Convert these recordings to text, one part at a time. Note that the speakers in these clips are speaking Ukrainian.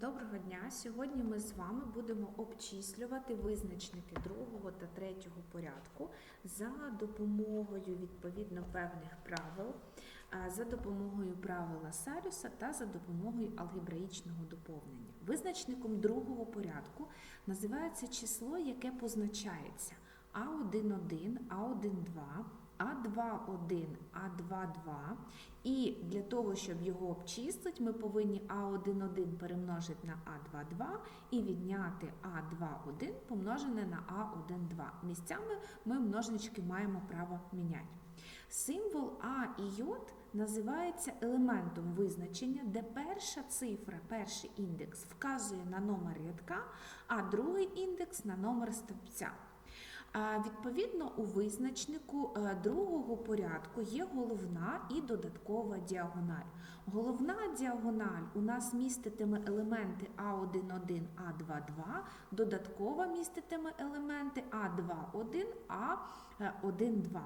Доброго дня! Сьогодні ми з вами будемо обчислювати визначники другого та третього порядку за допомогою відповідно певних правил, за допомогою правила Сарюса та за допомогою алгебраїчного доповнення. Визначником другого порядку називається число, яке позначається А1,1, А1,2, А2,1, А2,2. І для того, щоб його обчислити, ми повинні А1,1 перемножити на А2,2 і відняти А2,1 помножене на А1,2. Місцями ми множнички маємо право міняти. Символ А і J називається елементом визначення, де перша цифра, перший індекс вказує на номер рядка, а другий індекс на номер стовпця. Відповідно, у визначнику е, другого порядку є головна і додаткова діагональ. Головна діагональ у нас міститиме елементи А1,1, А2,2, додаткова міститиме елементи А2,1, А1,2.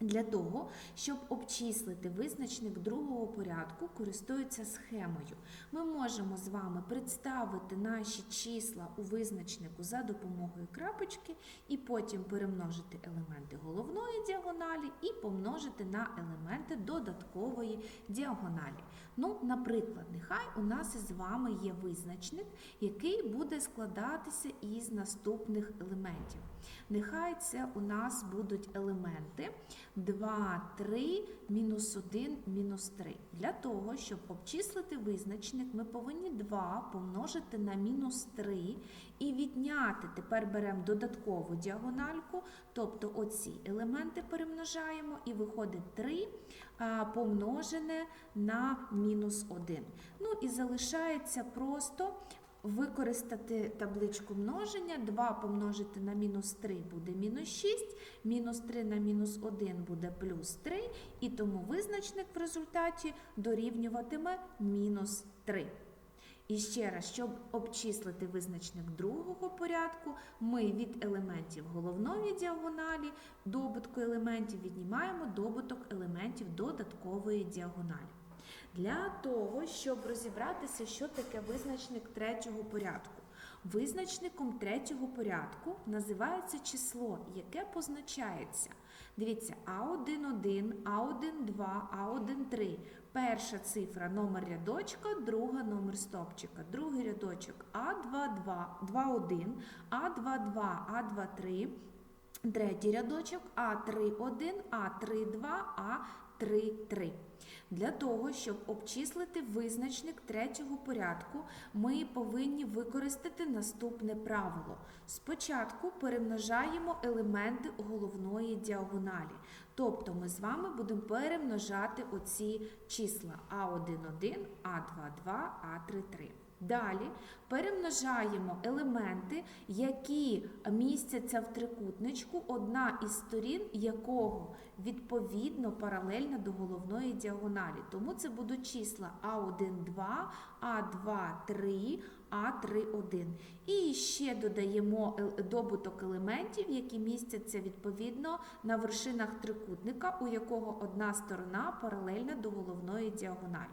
Для того, щоб обчислити визначник другого порядку, користуються схемою. Ми можемо з вами представити наші числа у визначнику за допомогою крапочки і потім перемножити елементи головної діагоналі і помножити на елементи додаткової діагоналі. Ну, наприклад, нехай у нас із вами є визначник, який буде складатися із наступних елементів. Нехай це у нас будуть елементи 2, 3, мінус 1, мінус 3. Для того, щоб обчислити визначник, ми повинні 2 помножити на мінус 3 і відняти, тепер беремо додаткову діагональку, тобто оці елементи перемножаємо і виходить 3 помножене на мінус 1. Ну і залишається просто використати табличку множення. 2 помножити на мінус 3 буде мінус 6, мінус 3 на мінус 1 буде плюс 3, і тому визначник в результаті дорівнюватиме мінус 3. І ще раз, щоб обчислити визначник другого порядку, ми від елементів головної діагоналі, добутку елементів віднімаємо добуток елементів додаткової діагоналі. Для того, щоб розібратися, що таке визначник третього порядку. Визначником третього порядку називається число, яке позначається. Дивіться, А1,1, А1,2, А1,3. Перша цифра номер рядочка, друга номер стопчика. Другий рядочок А22, 2,1, А22, А23. Третій рядочок А31, А32, А33. Для того, щоб обчислити визначник третього порядку, ми повинні використати наступне правило. Спочатку перемножаємо елементи головної діагоналі. Тобто ми з вами будемо перемножати оці числа А1,1, А2,2, А3,3. Далі перемножаємо елементи, які містяться в трикутничку, одна із сторін якого відповідно паралельна до головної діагоналі. Тому це будуть числа А1,2, А2,3, А3,1. І ще додаємо добуток елементів, які містяться відповідно на вершинах трикутника, у якого одна сторона паралельна до головної діагоналі.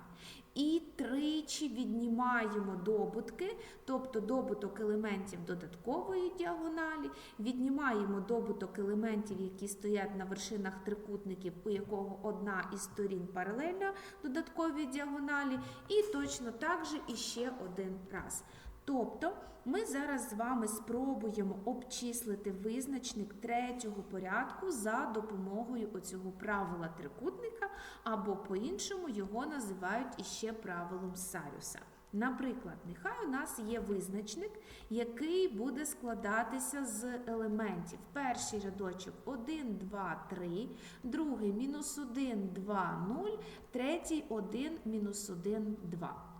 І тричі віднімаємо добутки, тобто добуток елементів додаткової діагоналі, віднімаємо добуток елементів, які стоять на вершинах трикутників, у якого одна із сторін паралельна додатковій діагоналі, і точно так же іще один раз. Тобто ми зараз з вами спробуємо обчислити визначник третього порядку за допомогою оцього правила трикутника, або по-іншому його називають іще правилом Сарюса. Наприклад, нехай у нас є визначник, який буде складатися з елементів. Перший рядочок 1, 2, 3, другий мінус 1, 2, 0, третій 1, мінус 1, 2.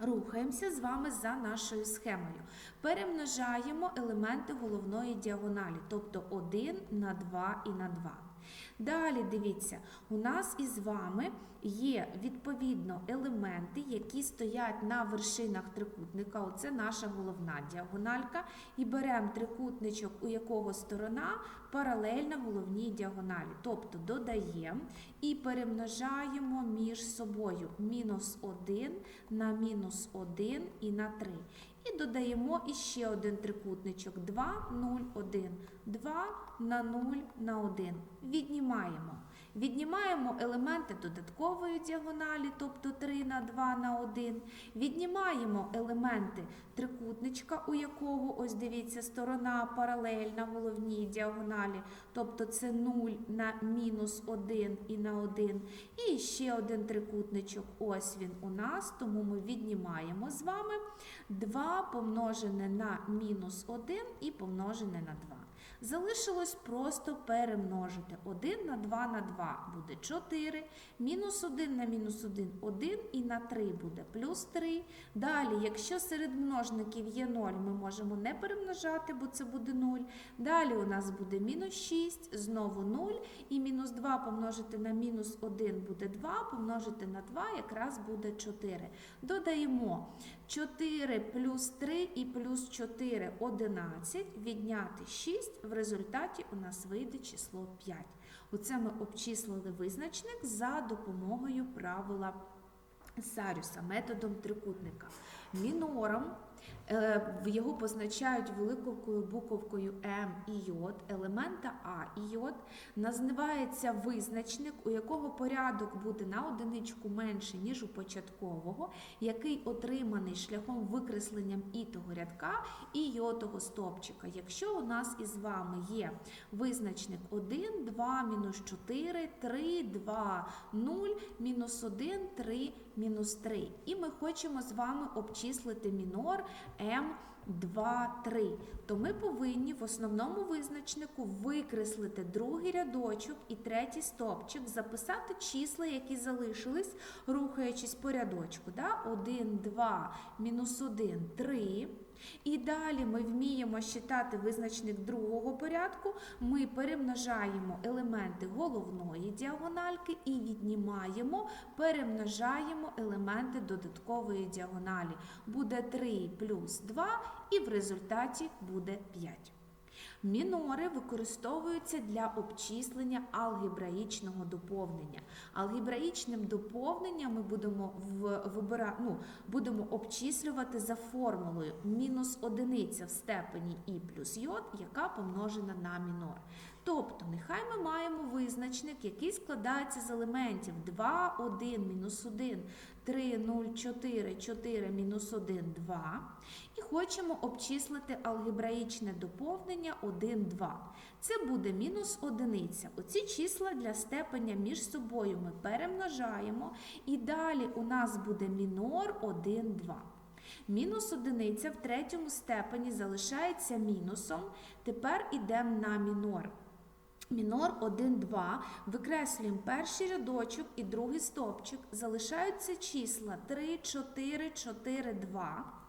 Рухаємося з вами за нашою схемою. Перемножаємо елементи головної діагоналі, тобто 1 на 2 і на 2. Далі дивіться, у нас із вами є відповідно елементи, які стоять на вершинах трикутника. Оце наша головна діагональка. І беремо трикутничок, у якого сторона паралельна головній діагоналі. Тобто додаємо і перемножаємо між собою мінус 1 на мінус 1 і на 3. І додаємо іще один трикутничок 2, 0, 1. 2 на 0 на 1. Віднімаємо. Віднімаємо елементи додаткової діагоналі, тобто 3 на 2 на 1. Віднімаємо елементи трикутничка, у якого, ось дивіться, сторона паралельна головній діагоналі, тобто це 0 на мінус 1 і на 1. І ще один трикутничок, ось він у нас, тому ми віднімаємо з вами 2 помножене на мінус 1 і помножене на 2. Залишилось просто перемножити. 1 на 2 на 2 буде 4, мінус 1 на мінус 1 1 і на 3 буде плюс 3. Далі, якщо серед множників є 0, ми можемо не перемножати, бо це буде 0. Далі у нас буде мінус 6, знову 0, і мінус 2 помножити на мінус 1 буде 2, помножити на 2 якраз буде 4. Додаємо 4 плюс 3 і плюс 4 – 11, відняти 6, в результаті у нас вийде число 5. Оце ми обчислили визначник за допомогою правила Сарюса, методом трикутника. Мінором його позначають великою буковкою М і йод, елемента А і йод. Називається визначник, у якого порядок буде на одиничку менше, ніж у початкового, який отриманий шляхом викресленням і того рядка, і йотого стопчика. Якщо у нас із вами є визначник 1, 2, мінус 4, 3, 2, 0, мінус 1, 3, мінус 3. І ми хочемо з вами обчислити мінор М М2, 3. То ми повинні в основному визначнику викреслити другий рядочок і третій стопчик, записати числа, які залишились, рухаючись по рядочку. Да? 1, 2, мінус 1, 3. І далі ми вміємо считати визначник другого порядку. Ми перемножаємо елементи головної діагональки і віднімаємо, перемножаємо елементи додаткової діагоналі. Буде 3 плюс 2 і в результаті буде 5. Мінори використовуються для обчислення алгебраїчного доповнення. Алгебраїчним доповненням ми будемо в, вибира, ну, будемо обчислювати за формулою мінус одиниця в степені і плюс йод, яка помножена на мінор. Тобто, нехай ми маємо визначник, який складається з елементів 2, 1, мінус 1, 3, 0, 4, 4, мінус 1, 2. І хочемо обчислити алгебраїчне доповнення 1, 2. Це буде мінус одиниця. Оці числа для степеня між собою ми перемножаємо. І далі у нас буде мінор 1, 2. Мінус одиниця в третьому степені залишається мінусом. Тепер йдемо на мінор. Мінор 1, 2. Викреслюємо перший рядочок і другий стопчик. Залишаються числа 3, 4, 4, 2.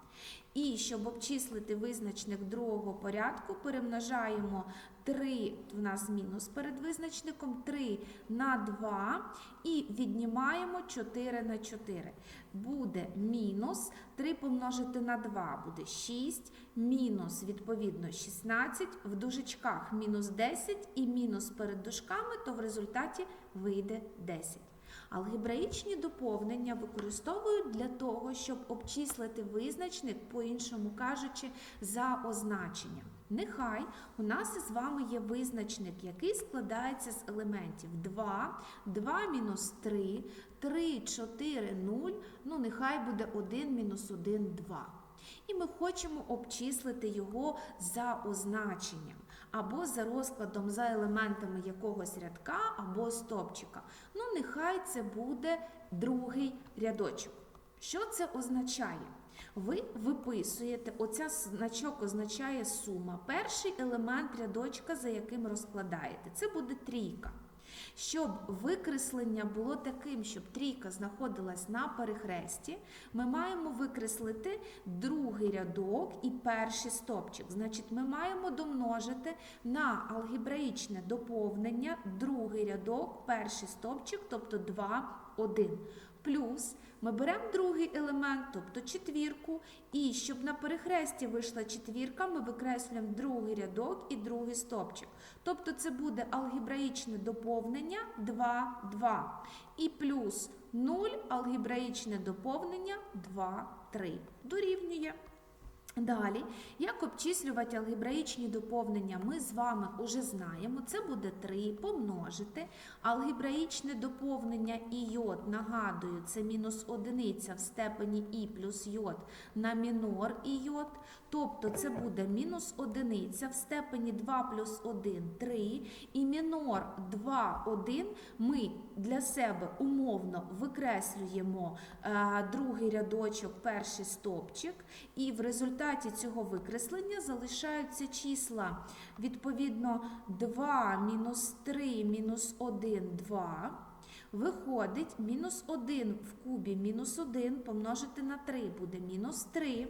І щоб обчислити визначник другого порядку, перемножаємо 3, в нас мінус перед визначником, 3 на 2 і віднімаємо 4 на 4. Буде мінус 3 помножити на 2 буде 6, мінус, відповідно, 16, в дужечках мінус 10 і мінус перед дужками, то в результаті вийде 10. Алгебраїчні доповнення використовують для того, щоб обчислити визначник, по-іншому кажучи, за означенням. Нехай у нас із вами є визначник, який складається з елементів 2, 2 мінус 3, 3, 4, 0, ну нехай буде 1 мінус 1, 2. І ми хочемо обчислити його за означенням, або за розкладом за елементами якогось рядка або стопчика. Ну, нехай це буде другий рядочок. Що це означає? Ви виписуєте, оця значок означає сума. Перший елемент рядочка, за яким розкладаєте. Це буде трійка. Щоб викреслення було таким, щоб трійка знаходилась на перехресті, ми маємо викреслити другий рядок і перший стопчик. Значить, ми маємо домножити на алгебраїчне доповнення другий рядок, перший стопчик, тобто 2, 1. Плюс ми беремо другий елемент, тобто четвірку, і щоб на перехресті вийшла четвірка, ми викреслюємо другий рядок і другий стопчик. Тобто це буде алгебраїчне доповнення 2, 2. І плюс 0 алгебраїчне доповнення 2, 3. Дорівнює. Далі, як обчислювати алгебраїчні доповнення, ми з вами вже знаємо. Це буде 3 помножити. Алгебраїчне доповнення і йод, нагадую, це мінус одиниця в степені і плюс йод на мінор і йод. Тобто це буде мінус одиниця в степені 2 плюс 1 – 3. І мінор 2, 1 ми для себе умовно викреслюємо е, другий рядочок, перший стопчик. І в результаті цього викреслення залишаються числа. Відповідно, 2 мінус 3 мінус 1 – 2. Виходить, мінус 1 в кубі мінус 1 помножити на 3 буде мінус 3.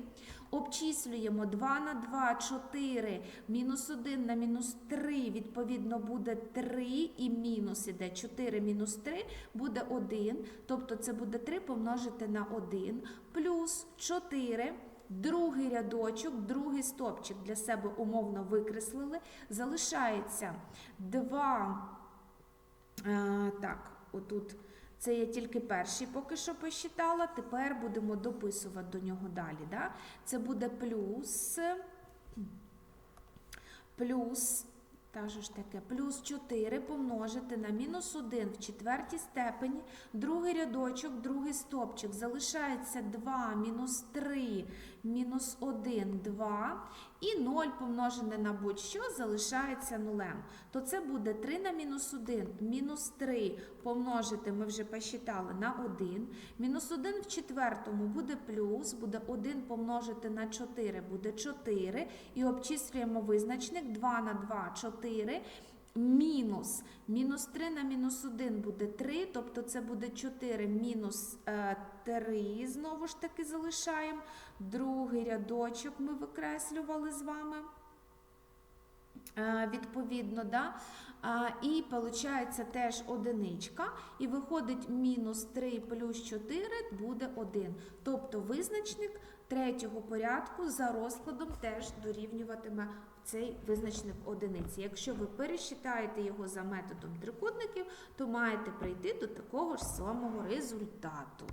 Обчислюємо 2 на 2 4, мінус 1 на мінус 3, відповідно, буде 3 і мінус іде 4 мінус 3 буде 1. Тобто це буде 3 помножити на 1, плюс 4. Другий рядочок, другий стопчик для себе умовно викреслили. Залишається 2. Е, так, отут. Це я тільки перший поки що посчитала. Тепер будемо дописувати до нього далі. Да? Це буде плюс, плюс, та ж таке, плюс 4 помножити на мінус 1 в четвертій степені. Другий рядочок, другий стопчик. Залишається 2 мінус 3 мінус 1 2. І 0 помножене на будь-що залишається нулем. То це буде 3 на мінус 1, мінус 3 помножити, ми вже посчитали, на 1. Мінус 1 в четвертому буде плюс, буде 1 помножити на 4, буде 4. І обчислюємо визначник 2 на 2, 4. Мінус. Мінус 3 на мінус 1 буде 3, тобто це буде 4 мінус е, 3, знову ж таки залишаємо. Другий рядочок ми викреслювали з вами. Е, Відповідно, да? Е, і виходить теж одиничка, і виходить мінус 3 плюс 4 буде 1. Тобто визначник третього порядку за розкладом теж дорівнюватиме цей визначник одиниці. Якщо ви пересчитаєте його за методом трикутників, то маєте прийти до такого ж самого результату.